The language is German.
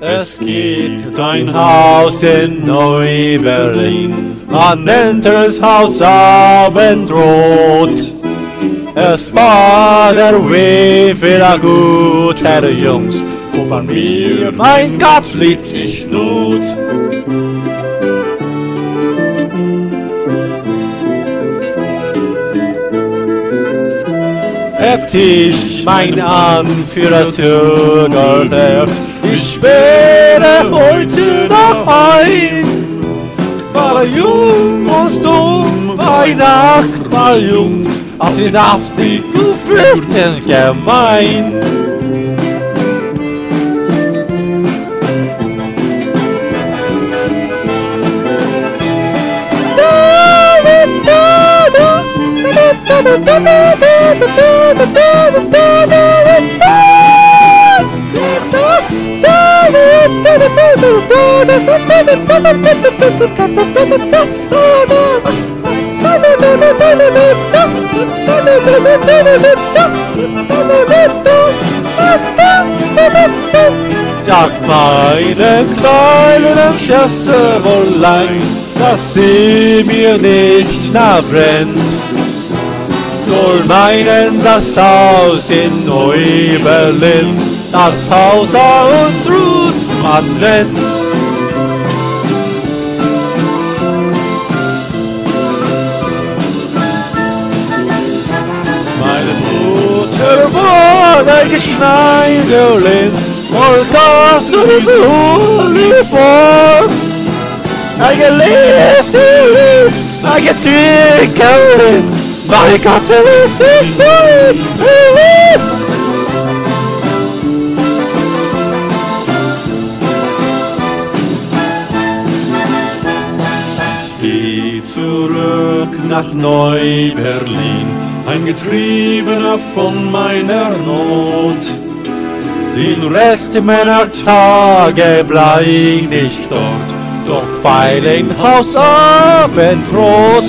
Es gibt ein Haus in Neu-Berlin, man nennt es Haus Abendrot. Es war der Weg wieder gut, Herr Jungs, von mir, mein Gott, litt ich Not. Hebt ich mein Anführer gehört, ich wäre heute daheim. War jung und dumm, bei Nacht war jung, auf den Aufstieg gefürchtet gemein. Sagt meine kleinen Schätzewohlein, dass sie mir nicht nah brennt. Soll meinen das Haus in Neu-Berlin, das Haus und Ruth man nennt. Meine Mutter wurde Geschneiderlin, voll Gott und Uniform. I get lips, I get twinkling, my God, to fish boy, Geh zurück nach Neu-Berlin, ein Getriebener von meiner Not. Den Rest meiner Tage bleib ich dort, doch bei den Hausabendbrot